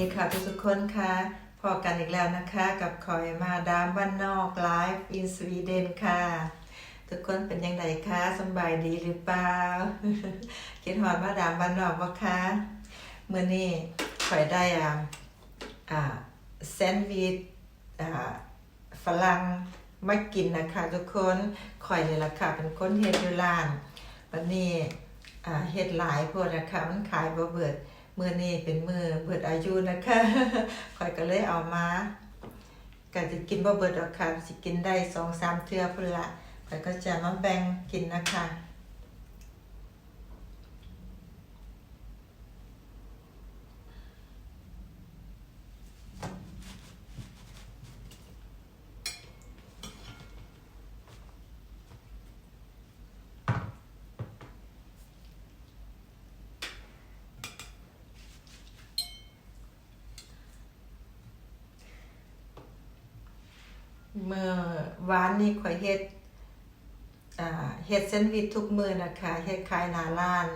ดีค่ะทุกๆคนค่ะพอกันอีกแล้วนะคะกับคอยมาดามบ้านนอกไลฟ์อินสวีเดนค่ะ ทุกคนเป็นยังไงคะสบายดีหรือเปล่าคิดหอดมาดามบ้านนอกบ่คะเมื่อนี้คอยได้อ่าอ่าแซนด์วิชอ่าฝรั่งมากินนะคะทุกคนคอยเลยละค่ะเป็นคนเฮ็ดอยู่ร้านวันนี้อ่าเฮ็ดหลายพวกนะคะมันขายบ่เบิด มือนี้เป็นมือเบิดอายุนะคะคอยก็เลยเอามาก็จะกินบ่เบิดหรอกค่ะสิกินได้สองสามเทื่อพุ่นละคอยก็จะมาแบ่งกินนะคะ เมื่อ วานนี้ข่อยเฮ็ดเฮ็ดแซนด์วิชทุกมือนะคะเฮ็ดขายหนาร้าน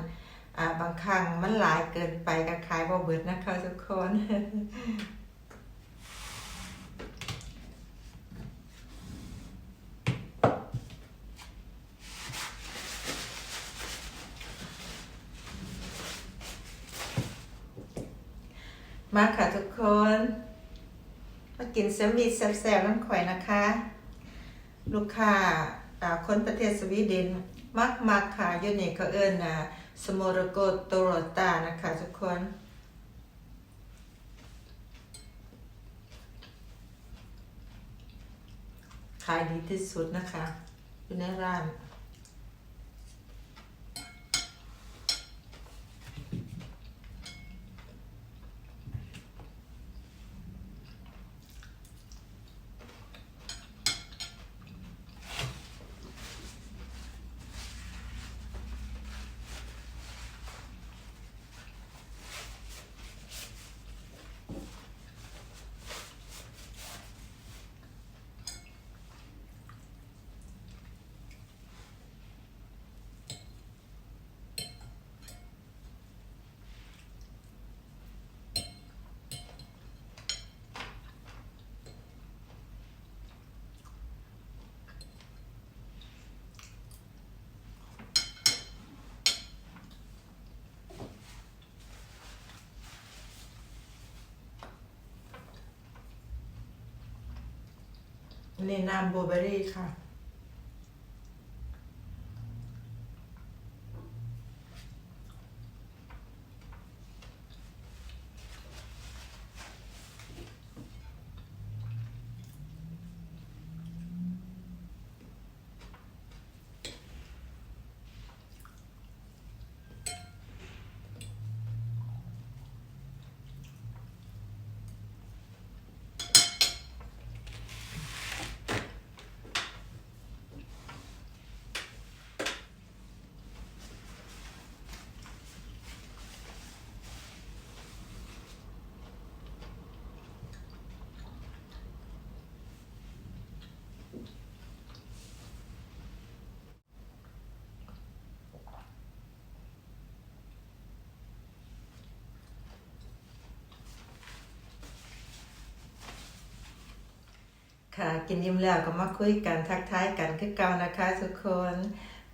าบางครั้งมันหลายเกินไปก็ขายบ่เบิดนะคะทุกคนมาค่ะทุกคน มากินแซนด์วิชแซ่บๆน้ำข่อยนะคะ ลูกค้าคนประเทศสวีเดนมักมักค่ะยู่นี่เขาเอิ้นนะสมรโกโตโรตานะคะทุกคนขายดีที่สุดนะคะอยู่ในร้าน นี่น้ำบลูเบอร์รี่ค่ะ ค่ะ กินยิ้มแล้วก็มาคุยกันทักทายกันคือเก่านะคะทุกคน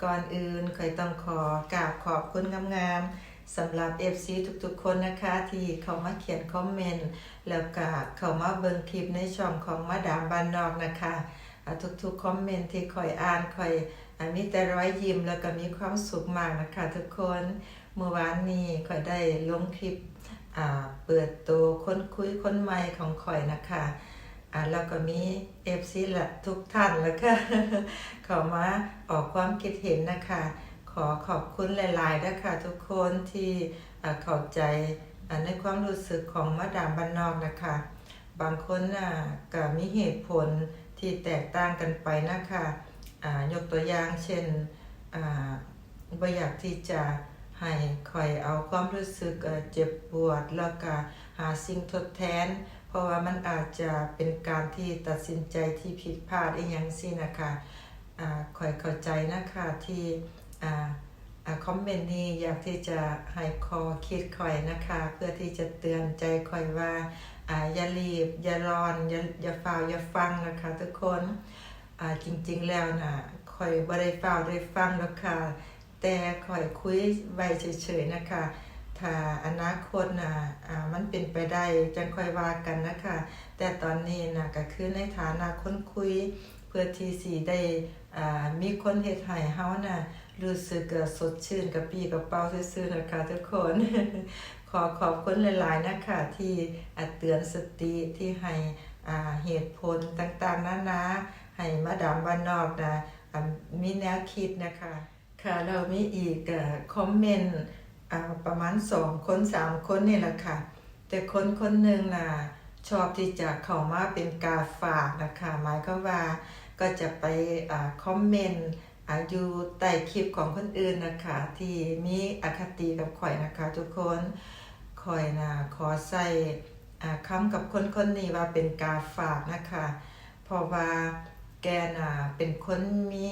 ก่อนอื่นเคยต้องขอกราบขอบคุณงามๆสำหรับ FC ทุกๆ คนนะคะ ที่เขามาเขียนคอมเมนต์แล้วก็เขามาเบิ่งคลิปในช่องของมาดามบ้านนอกนะคะทุกๆคอมเมนต์ที่คอยอ่านคอยอมีแต่รอยยิ้มแล้วก็มีความสุขมากนะคะทุกคนเมื่อวานนี้คอยได้ลงคลิปเปิดตัวคนคุยคนใหม่ของคอยนะคะ อ่าแล้วก็มีเอฟซีละทุกท่านแล้วก็เขามาออกความคิดเห็นนะคะ ขอขอบคุณหลายๆนะคะทุกคนที่อ่าเข้าใจในความรู้สึกของมาดามบ้านนอกนะคะ บางคนน่ะก็มีเหตุผลที่แตกต่างกันไปนะคะยกตัวอย่างเช่นบ่อยากที่จะให้คอยเอาความรู้สึกเจ็บปวด แล้วก็หาสิ่งทดแทน เพราะว่ามันอาจจะเป็นการที่ตัดสินใจที่ผิดพลาดอีกอย่างสินะคะคอยเข้าใจนะคะที่คอมเมนต์นี้อยากที่จะให้คอคิดขอยนะคะ เพื่อที่จะเตือนใจขอยว่าอย่ารีบ อย่าร้อนอย่าอย่าฟาวอย่าฟังนะคะทุกคนจริงๆแล้วนะขอยบ่ได้ฟาวได้ฟังหรอกค่ะแต่ขอยคุยไว้เฉยๆนะคะ ถ้าอนาคตนะอ่ามันเป็นไปได้จังค่อยว่ากันนะคะ แต่ตอนนี้นะก็คือในฐานะคนคุย เพื่อที่สิได้อ่ามีคนเฮ็ดให้เฮาน่ะรู้สึกสดชื่นกับปีกับเป้าซื่อๆนะคะทุกคน ขอขอบคุณหลายๆนะคะที่อเตือนสติที่ให้เหตุผลต่างๆนานาให้มาดามบ้านนอกนะมีแนวคิดนะคะ ค่ะเรามีอีกคอมเมนต์ ประมาณ2คน3คนนี่แหละค่ะ แต่คนคนหนึ่งน่ะชอบที่จะเข้ามาเป็นกาฝากนะคะหมายก็ว่าก็จะไปอคอมเมนต์อยู่ใต้คลิปของคนอื่นนะคะ ที่มีอคติกับข่อยนะคะ ทุกคนข่อยนะขอใส่คำกับคนคนนี้ว่าเป็นกาฝากนะคะ เพราะว่าแกน่ะเป็นคนมี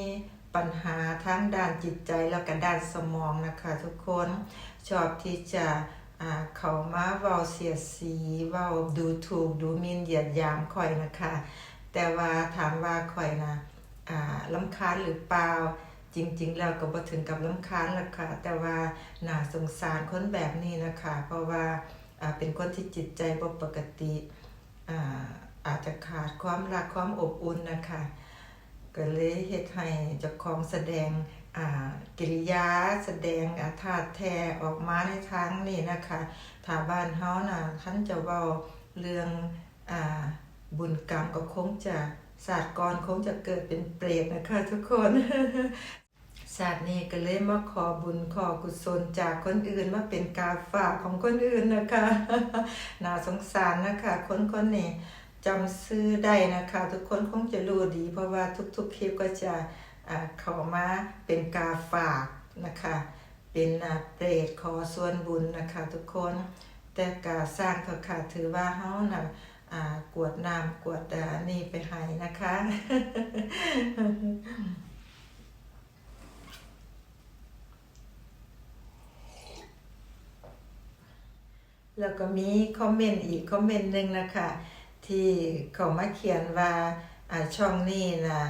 ปัญหาทั้งด้านจิตใจแล้วก็ด้านสมองนะคะทุกคนชอบที่จะอ่าเขามาเว้าเสียสีเว้าดูถูกดูมินเหยียดยามข่อยนะคะ แต่ว่าถามว่าข่อยนะอ่าลำคาญหรือเปล่าจริงๆแล้วก็บ่ถึงกับลำคาญหรอกค่ะแต่ว่าน่าสงสารคนแบบนี้นะคะ เพราะว่าอ่าเป็นคนที่จิตใจบ่ปกติอาอาจจะขาดความรักความอบอุ่นนะคะ ก็เลยเฮ็ดให้เจ้าของแสดงอ่ากิริยาแสดงอาธาตุแท้ออกมาในทางนี้นะคะถ้าบ้านเฮาน่ะท่านจะเว้าเรื่องอ่าบุญกรรมก็คงจะศาสตร์กรคงจะเกิดเป็นเปรตนะคะทุกคนศาสตร์นี้ก็เลยมาขอบุญขอกุศลจากคนอื่นมาเป็นกาฝากของคนอื่นนะคะน่าสงสารนะคะคนคนนี้ จำซื้อได้นะคะ ทุกคนคงจะรู้ดี เพราะว่าทุกๆคลิปก็จะเข้ามาเป็นกาฝากนะคะ เป็นอ่าเปรตขอส่วนบุญนะคะทุกคนแต่กาสร้างเถอะค่ะถือว่าเฮาน่ะอ่ากวดน้ำกวดอ่านี่ไปให้นะคะ แล้วก็มีคอมเมนต์อีกคอมเมนต์หนึ่งนะคะ ที่เขามาเขียนว่าช่องนี้นะ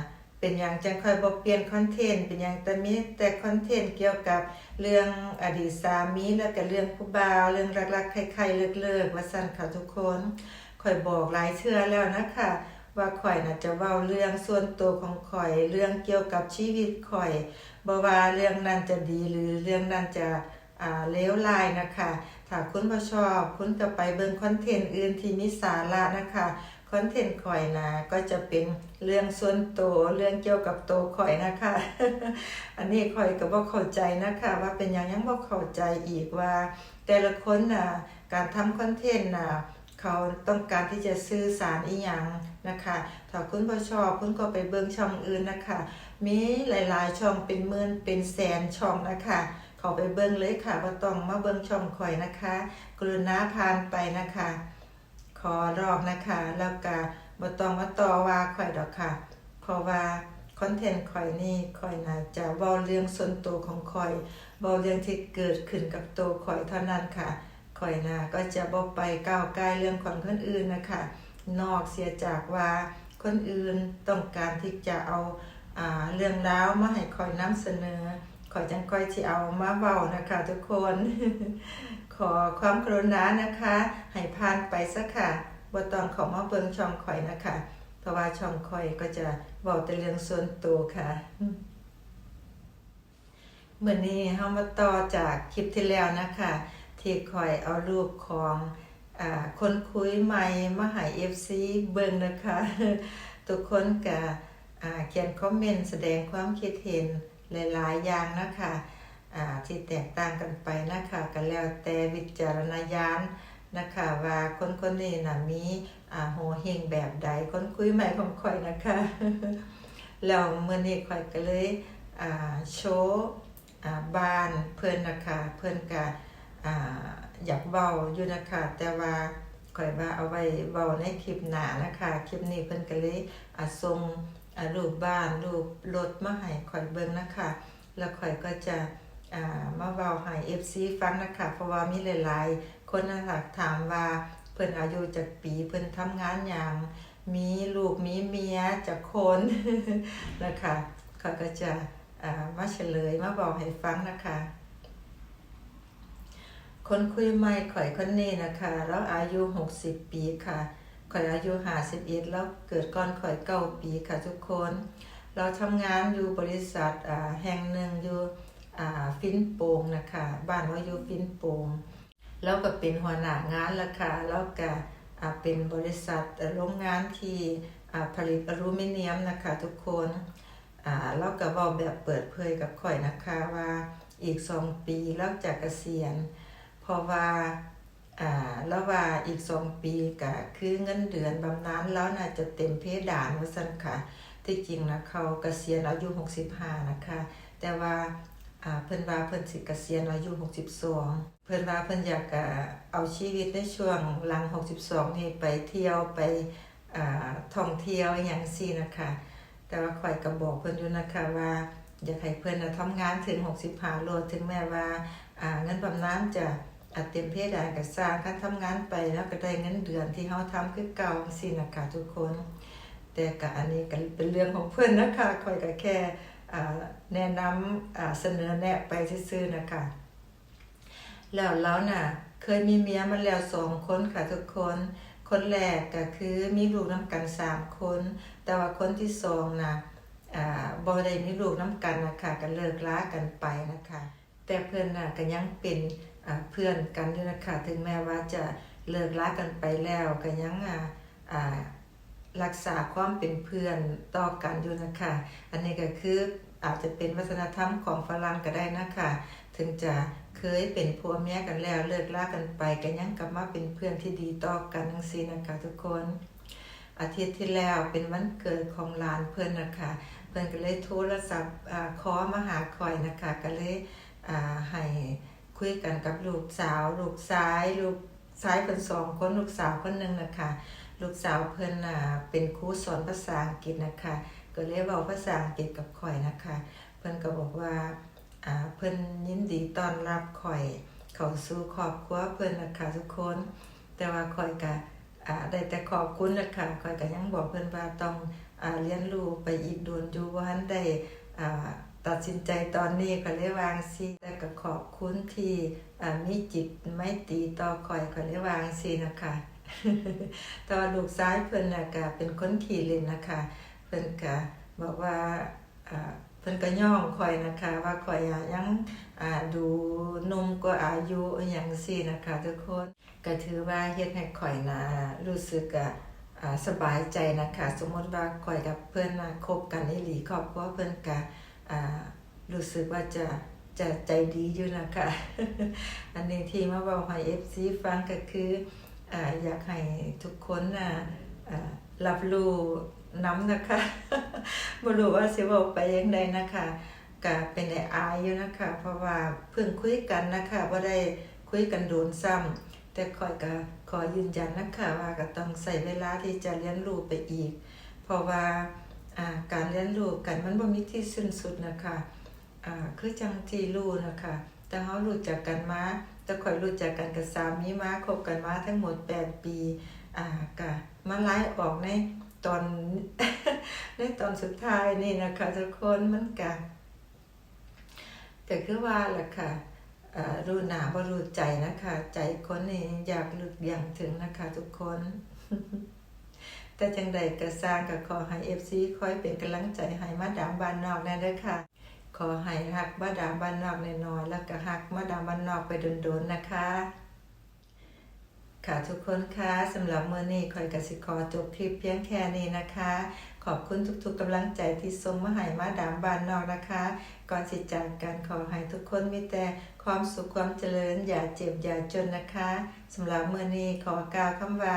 เป็นอย่างจังค่อยบ่เปลี่ยนคอนเทนต์เป็นอย่างแต่มีแต่คอนเทนต์เกี่ยวกับเรื่องอดีตสามีแล้วก็เรื่องผู้บ่าวเรื่องรักๆใครๆเลิกๆว่าซั่นค่ะทุกคนข่อยบอกหลายเทื่อแล้วนะคะว่าข่อยน่ะจะเว้าเรื่องส่วนตัวของข่อยเรื่องเกี่ยวกับชีวิตข่อยบ่ว่าเรื่องนั้นจะดีหรือเรื่องนั้นจะ เลวร้ายนะคะถ้าคุณบ่ชอบคุณก็ไปเบิ่งคอนเทนต์อื่นที่มีสาระนะคะคอนเทนต์ข่อยนะก็จะเป็นเรื่องส่วนตัวเรื่องเกี่ยวกับตัวข่อยนะคะ อันนี้ข่อยก็บ่เข้าใจนะคะ ว่าเป็นยังยังบ่เข้าใจอีกว่า แต่ละคนน่ะการทำคอนเทนต์น่ะเขาต้องการที่จะสื่อสารอีหยังนะคะถ้าคุณบ่ชอบคุณก็ไปเบิ่งช่องอื่นนะคะ มีหลายๆช่องเป็นหมื่นเป็นแสนช่องนะคะ เขาไปเบิ่งเลยค่ะบ่ต้องมาเบิ่งช่องข่อยนะคะ กรุณาผ่านไปนะคะ ขอรอบนะคะ แล้วก็บ่ต้องมาต่อว่าข่อยดอกค่ะ เพราะว่าคอนเทนต์ข่อยนี่ข่อยน่าจะเว้าเรื่องส่วนตัวของข่อยเว้าเรื่องที่เกิดขึ้นกับตัวข่อยเท่านั้นค่ะข่อยน่ะก็จะบ่ไปก้าวไกลเรื่องของคนอื่นนะคะ นอกเสียจากว่าคนอื่นต้องการที่จะเอาอ่าเรื่องราวมาให้ข่อยนำเสนอ ขอจังค่อยสิเอามาเว้านะคะทุกคน ขอความกรุณานะคะให้ผ่านไปซะค่ะบ่ต้องเข้ามาเบิงช่องข่อยนะคะ เพราะว่าช่องข่อยก็จะเว้าแต่เรื่องส่วนตัวค่ะเมื้อนี้เฮามาต่อจากคลิปที่แล้วนะคะ ที่ข่อยเอารูปของอคนคุยใหม่มาให้ FC เบิงนะคะ ทุกคนก็อ่าเขียนคอมเมนต์แสดงความคิดเห็น หลายๆอย่างนะคะอ่าที่แตกต่างกันไปนะคะก็แล้วแต่วิจารณญาณนะคะว่าคนคนนี้นะมีอ่าโหเฮงแบบใดคนคุยใหม่ของข่อยนะคะแล้วเมื่อนี้ข่อยก็เลยอ่าโชว์อ่าบ้านเพิ่นนะคะเพิ่นก็อ่าอยากเว้าอยู่นะคะแต่ว่าข่อยว่าเอาไว้เว้าในคลิปหนานะคะคลิปนี้เพิ่นก็เลยอ่าส่ง รูปบ้านรูปรถมาให้ข่อยเบิ่งนะคะ แล้วข่อยก็จะมาเว้าให้ FC ฟังนะคะ เพราะว่ามีหลายๆ คนนะคะถามว่าเพิ่นอายุจักปีเพิ่นทำงานหยังมีลูกมีเมียจักคนนะคะเขาก็จะมาเฉลยมาบอกให้ฟังนะคะ คนคุยใหม่ข่อยคนนี้นะคะ แล้วอายุ 60 ปีค่ะ ข่อยอายุ51แล้วเกิดก่อนข่อยเก้าปีค่ะทุกคน เราทำงานอยู่บริษัทอ่าแห่งหนึ่งอยู่อ่าฟินโปงนะคะบ้านว่าอยู่ฟินโปงแล้วก็เป็นหัวหน้างานละค่ะแล้วก็อ่าเป็นบริษัทโรงงานที่อ่าผลิตอลูมิเนียมนะคะทุกคนอ่าแล้วก็เว้าแบบเปิดเผยกับข่อยนะคะว่าอีกสองปีแล้วจะเกษียณเพราะว่า อ่าแล้วว่าอีกสองปีก็คือเงินเดือนบำนาญแล้วน่าจะเต็มเพดานว่าซั่นค่ะ ที่จริงนะเขาเกษียณอายุ 65 นะคะ แต่ว่าอ่าเพิ่นว่าเพิ่นสิเกษียณอายุ 62 เพิ่นว่าเพิ่นอยากเอาชีวิตในช่วงหลัง 62 นี่ไปเที่ยวไปอ่าท่องเที่ยวอย่างซี่นะคะ แต่ว่าข่อยก็บอกเพิ่นอยู่นะคะว่าอยากให้เพิ่นนะทำงานถึง 65โลดถึงแม้ว่าอ่าเงินบำนาญจะ อ่าเต็มเพดานก็สร้างคันทำงานไปแล้วก็ได้เงินเดือนที่เฮาทำคือเก่าจังซี่นะคะทุกคน แต่ก็อันนี้ก็เป็นเรื่องของเพื่อนนะคะคอยก็แค่แนะนำอ่าเสนอแนะไปซื่อๆนะคะแล้วแล้วน่ะเคยมีเมียมาแล้วสองคนค่ะทุกคน คนแรกก็คือมีลูกน้ำกันสามคน แต่ว่าคนที่สองน่ะอ่าบ่ได้มีลูกน้ำกันนะคะก็เลิกล้ากันไปนะคะ แต่เพื่อนน่ะก็ยังเป็น เพื่อนกันอยู่นะคะถึงแม้ว่าจะเลิกลากันไปแล้วก็ยังรักษาความเป็นเพื่อนต่อกันอยู่นะคะอันนี้ก็คืออาจจะเป็นวัฒนธรรมของฝรั่งก็ได้นะคะ ถึงจะเคยเป็นผัวเมียกันแล้วเลิกลากันไปก็ยังกลับมาเป็นเพื่อนที่ดีต่อกันทั้งสิ้นนะคะทุกคนอาทิตย์ที่แล้วเป็นวันเกิดของหลานเพื่อนนะคะ เพื่อนก็เลยโทรศัพท์อ่าขอมาหาคอยนะคะ ก็เลยให้ คุยกันกับลูกสาว ลูกซ้าย ลูกซ้ายเป็นสองคนลูกสาวคนหนึ่งนะคะลูกสาวเพิ่นน่ะเป็นครูสอนภาษาอังกฤษนะคะ ก็เลยเว้าภาษาอังกฤษกับข่อยนะคะ เพิ่นก็บอกว่าอ่าเพิ่นยินดีต้อนรับข่อยเข้าสู่ครอบครัวเพิ่นนะคะทุกคน แต่ว่าข่อยก็อ่าได้แต่ขอบคุณนะคะข่อยก็ยังบอกเพิ่นว่าต้องอ่าเรียนรู้ไปอีกโดนอยู่บ่ทันได้อ่า ตัดสินใจตอนนี้ก็เลยวางสิแต่ก็ขอบคุณที่มีจิตไม่ตีต่อข่อยก็เลยวางสินะคะต่ว่าลูกซ้ายเพิ่นนะก็เป็นคนขี่เล่นนะคะเพิ่นก็บอกว่าเพิ่นก็ย่องข่อยนะคะ ว่าข่อยอยังดูนมกว่าอายุอย่างซี่นะคะทุกคนก็ถือว่าเฮ็ดให้ข่อยนะรู้สึกอะสบายใจนะคะ สมมติว่าข่อยกับเพิ่นนะคบกันอีหลีครอบครัวเพิ่อนก็อ่า รู้สึกว่าจะจะใจดีอยู่นะคะอันนี้ที่มาเว้าให้ FC ฟังก็คือออยากให้ทุกคนนะรับรู้น้ำนะคะบ่รู้ว่าสิเว้าไปยังไดนะคะก็เป็นไอ้อายอยู่นะคะ เพราะว่าเพิ่งคุยกันนะคะบ่าได้คุยกันโดนซ้ำแต่คอยก็ขอยืนยันนะคะว่าก็ต้องใช้เวลาที่จะเรียนรู้ไปอีก เพราะว่า การเรียนรู้กันมันบ่มีที่สิ้นสุดนะคะอ่าคือจังที่รู้นะคะแต่เฮารู้จักกันมาแต่ข่อยรู้จักกันกับสามีมาคบกันมาทั้งหมด 8 ปีอ่ากะมาไล่ออกในตอนในตอนสุดท้ายนี่นะคะทุกคนมันกะก็คือว่าแหละค่ะอ่ารู้หนาบ่รู้ใจนะคะ ใจคนนี่อยากลึกอย่างถึงนะคะ ทุกคน แต่จังใดก็สร้างก็ขอให้ FC คอยเป็นกำลังใจให้มาดามบ้านนอกแน่เด้อค่ะ ขอให้ฮักมาดามบ้านนอกแน้อยๆแล้วก็ฮักมาดามบ้านนอกไปโดนๆนะคะ ค่ะทุกคนคะสำหรับเมื้อนี้คอยกสิขอจบคลิปเพียงแค่นี้นะคะ ขอบคุณทุกๆกำลังใจที่ส่งมาให้มาดามบ้านนอกนะคะ ก่อนสิจากกันขอให้ทุกคนมีแต่ความสุขความเจริญอย่าเจ็บอย่าจนนะคะสำหรับเมื้อนี้ขอกล่าวคำว่า